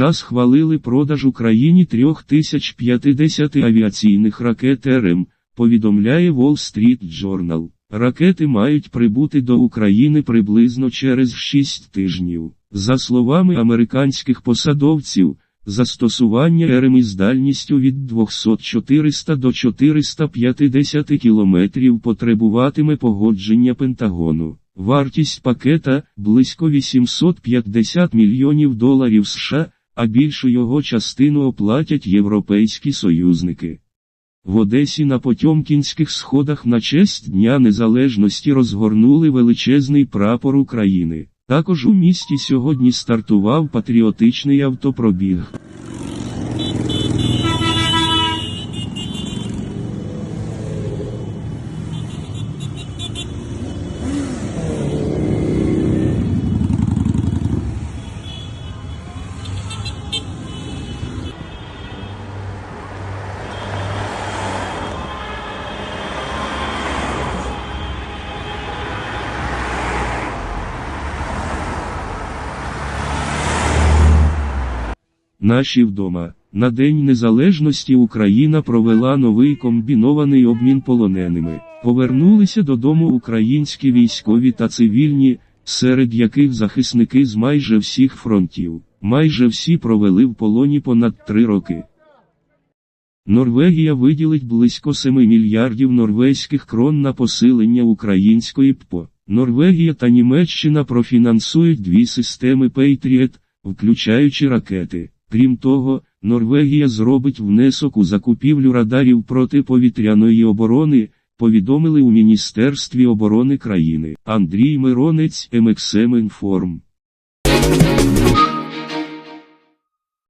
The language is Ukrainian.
США схвалили продаж Україні 3050 авіаційних ракет РМ, повідомляє Wall Street Journal. Ракети мають прибути до України приблизно через 6 тижнів. За словами американських посадовців, застосування РМ із дальністю від 200-400 до 450 кілометрів потребуватиме погодження Пентагону. Вартість пакета – близько 850 мільйонів доларів США, а більшу його частину оплатять європейські союзники. В Одесі на Потьомкінських сходах на честь Дня Незалежності розгорнули величезний прапор України. Також у місті сьогодні стартував патріотичний автопробіг. Наші вдома. На День Незалежності Україна провела новий комбінований обмін полоненими. Повернулися додому українські військові та цивільні, серед яких захисники з майже всіх фронтів. Майже всі провели в полоні понад три роки. Норвегія виділить близько 7 мільярдів норвезьких крон на посилення української ППО. Норвегія та Німеччина профінансують дві системи Patriot, включаючи ракети. Крім того, Норвегія зробить внесок у закупівлю радарів протиповітряної оборони, повідомили у Міністерстві оборони країни Андрій Миронець МХМ Інформ.